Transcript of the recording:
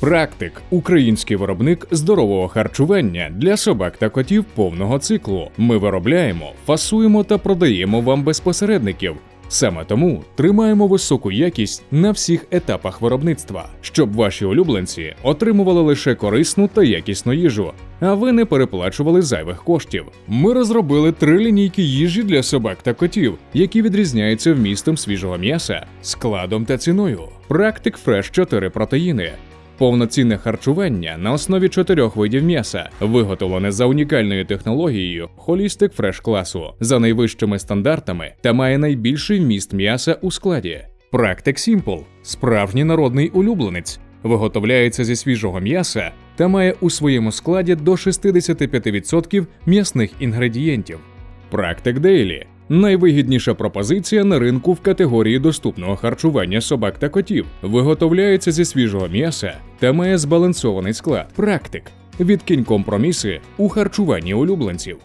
Практик український виробник здорового харчування для собак та котів повного циклу. Ми виробляємо, фасуємо та продаємо вам без посередників. Саме тому тримаємо високу якість на всіх етапах виробництва, щоб ваші улюбленці отримували лише корисну та якісну їжу, а ви не переплачували зайвих коштів. Ми розробили три лінійки їжі для собак та котів, які відрізняються вмістом свіжого м'яса, складом та ціною. Практик Фреш 4 протеїни. Повноцінне харчування на основі чотирьох видів м'яса, виготовлене за унікальною технологією Holistic Fresh класу за найвищими стандартами та має найбільший вміст м'яса у складі. Практик Simple – справжній народний улюбленець, виготовляється зі свіжого м'яса та має у своєму складі до 65% м'ясних інгредієнтів. Практик Дейлі найвигідніша пропозиція на ринку в категорії доступного харчування собак та котів. Виготовляється зі свіжого м'яса та має збалансований склад. Практик. Відкинь компроміси у харчуванні улюбленців.